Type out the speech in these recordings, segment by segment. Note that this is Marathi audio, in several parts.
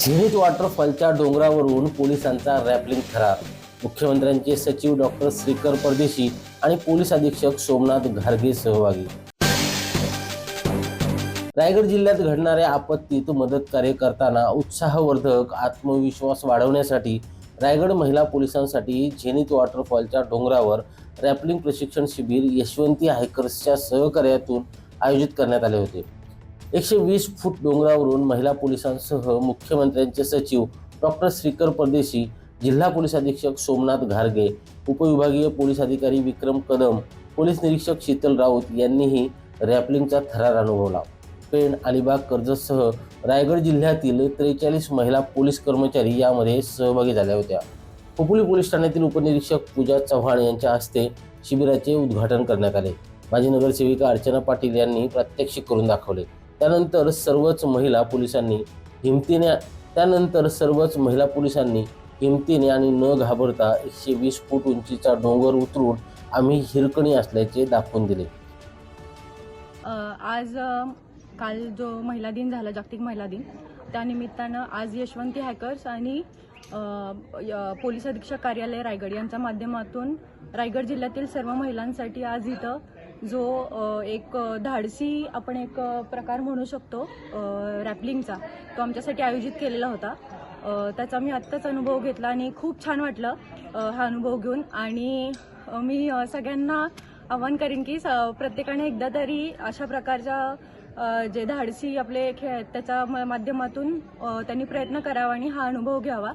झेनित वॉटरफॉलच्या डोंगरावरून पोलिसांचा रॅपलिंग थरार. मुख्यमंत्र्यांचे सचिव डॉक्टर श्रीकर परदेशी आणि पोलीस अधीक्षक सोमनाथ घारगे सहभागी. रायगड जिल्ह्यात घडणाऱ्या आपत्तीत मदत कार्य करताना उत्साहवर्धक आत्मविश्वास वाढवण्यासाठी रायगड महिला पोलिसांसाठी झेनित वॉटरफॉलच्या डोंगरावर रॅपलिंग प्रशिक्षण शिबिर यशवंती हायकर्सच्या सहकार्यातून आयोजित करण्यात आले होते. एकशे वीस फूट डोंगरावरून महिला पोलिसांसह मुख्यमंत्र्यांचे सचिव डॉक्टर श्रीकर परदेशी जिल्हा पोलीस अधीक्षक सोमनाथ घारगे उपविभागीय पोलीस अधिकारी विक्रम कदम पोलीस निरीक्षक शीतल राऊत यांनीही रॅपलिंगचा थरार अनुभवला. पेण अलिबाग कर्जतसह रायगड जिल्ह्यातील त्रेचाळीस महिला पोलीस कर्मचारी यामध्ये सहभागी झाल्या होत्या. खोपोली पोलीस ठाण्यातील उपनिरीक्षक पूजा चव्हाण यांच्या हस्ते शिबिराचे उद्घाटन करण्यात आले. माजी नगरसेविका अर्चना पाटील यांनी प्रात्यक्षिक करून दाखवले. त्यानंतर सर्वच महिला पोलिसांनी हिमतीने त्यानंतर सर्वच महिला पोलिसांनी हिमतीने आणि न घाबरता एकशे वीस फूट उंचीचा डोंगर उतरून आम्ही हिरकणी असल्याचे दाखवून दिले. आज काल जो महिला दिन झाला जागतिक महिला दिन त्यानिमित्तानं आज यशवंती हॅकर्स आणि पोलीस अधीक्षक कार्यालय रायगड यांच्या माध्यमातून रायगड जिल्ह्यातील सर्व महिलांसाठी आज इथं जो एक धाडसी आपण एक प्रकार म्हणू शकतो रॅपलिंगचा. तो आमच्यासाठी आयोजित केलेला होता. त्याचा मी आत्ताच अनुभव घेतला आणि खूप छान वाटलं हा अनुभव घेऊन. आणि मी सगळ्यांना आव्हान करेन की स- प्रत्येकाने एकदा तरी अशा प्रकारच्या जे धाडसी आपले खेळ आहेत त्याच्या म- माध्यमातून त्यांनी प्रयत्न करावा आणि हा अनुभव घ्यावा.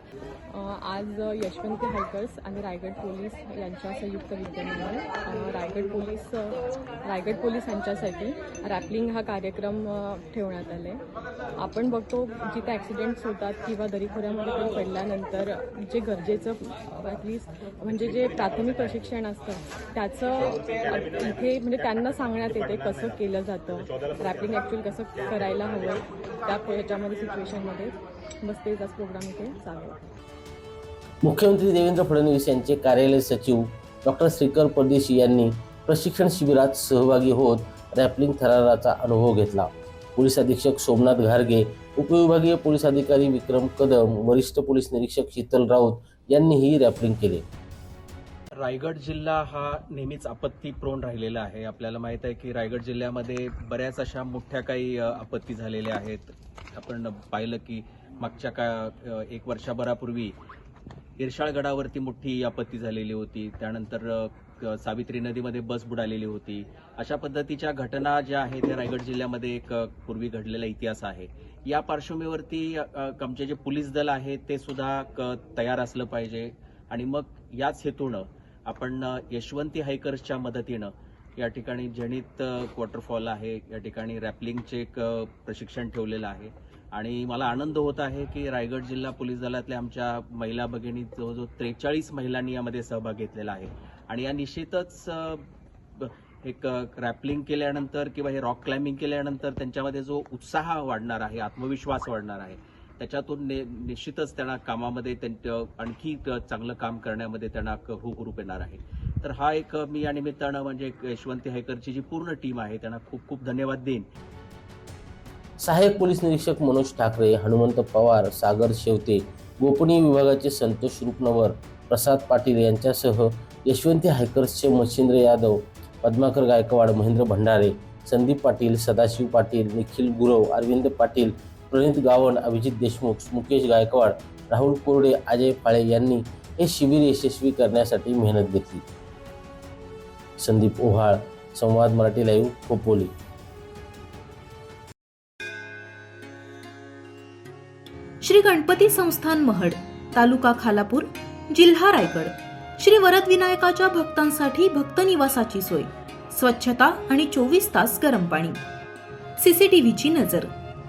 आज यशवंत हायकर्स आणि रायगड पोलीस यांच्या संयुक्त विद्यमाने रायगड पोलीस रायगड पोलीस यांच्यासाठी रॅपलिंग हा कार्यक्रम ठेवण्यात आले. आपण बघतो जिथे ॲक्सिडेंट्स होतात किंवा दरीखोऱ्यामध्ये पण पडल्यानंतर जे गरजेचं ॲटलिस्ट म्हणजे जे प्राथमिक प्रशिक्षण असतं त्याचं इथे म्हणजे त्यांना सांगण्यात येते कसं केलं जातं. रॅपलिंग ॲक्च्युअली कसं करायला हवं त्या ह्याच्यामध्ये सिच्युएशनमध्ये बस तेच आज प्रोग्राम इथे चालू मुख्यमंत्री देवेंद्र फडणवीस यांचे कार्यालय सचिव डॉक्टर श्रीकर परदेशी यांनी प्रशिक्षण शिबिरात सहभागी होत रॅपलिंग थराराचा अनुभव घेतला. पोलीस अधीक्षक सोमनाथ घारगे उपविभागीय पोलीस अधिकारी विक्रम कदम वरिष्ठ पोलीस निरीक्षक शीतल राऊत यांनीही रॅपलिंग केले. रायगड जिल्हा हा नेहमीच आपत्ती प्रोन राहिलेला आहे. आपल्याला माहीत आहे की रायगड जिल्ह्यामध्ये बऱ्याच अशा मोठ्या काही आपत्ती झालेल्या आहेत. आपण पाहिलं की मागच्या का एक वर्षाभरापूर्वी इरशाळगडावरती मोठी आपत्ती झालेली होती. त्यानंतर क- सावित्री नदीमध्ये बस बुडालेली होती. अशा पद्धतीच्या घटना ज्या आहेत त्या रायगड जिल्ह्यामध्ये एक पूर्वी घडलेला इतिहास आहे. या पार्श्वभूमीवरती आमचे जे पोलीस दल आहे ते सुद्धा क- तयार असलं पाहिजे. आणि मग याच हेतूनं आपण यशवंती हायकर्सच्या मदतीनं या ठिकाणी जनित वॉटरफॉल आहे या ठिकाणी रॅपलिंगचे एक प्रशिक्षण ठेवलेलं आहे. आणि मला आनंद होत आहे की रायगड जिल्हा पोलीस दलातल्या आमच्या महिला भगिनी जवळजवळ त्रेचाळीस महिलांनी यामध्ये सहभाग घेतलेला आहे. आणि या निश्चितच एक रॅपलिंग केल्यानंतर किंवा हे रॉक क्लाइम्बिंग केल्यानंतर त्यांच्यामध्ये जो उत्साह वाढणार आहे आत्मविश्वास वाढणार आहे त्याच्यातून ने निश्चितच त्यांना कामामध्ये त्यांचं आणखी चांगलं काम करण्यामध्ये त्यांना क- हुरूप येणार आहे. तर हा एक मी या निमित्तानं म्हणजे एक यशवंती हायकरची जी पूर्ण टीम आहे त्यांना खूप खूप धन्यवाद देईन. सहाय्यक पोलीस निरीक्षक मनोज ठाकरे हनुमंत पवार सागर शेवते गोपनीय विभागाचे संतोष रुपनवर प्रसाद पाटील यांच्यासह यशवंती हायकर्सचे मच्छिंद्र यादव पद्माकर गायकवाड महेंद्र भंडारे संदीप पाटील सदाशिव पाटील निखिल गुरव अरविंद पाटील प्रणित गावण अभिजित देशमुख मुकेश गायकवाड राहुल कोरडे अजय फाळे यांनी हे शिबिर यशस्वी करण्यासाठी मेहनत घेतली. संदीप ओहाळ संवाद मराठी लाईव्ह खोपोली. श्री गणपती संस्थान महड तालुका खालापूर जिल्हा रायगड. श्री वरद विनायकाच्या भक्तांसाठी भक्त निवासाची सोय स्वच्छता आणि चोवीस तास गरम पाणी. सीसीटीव्हीची नजर.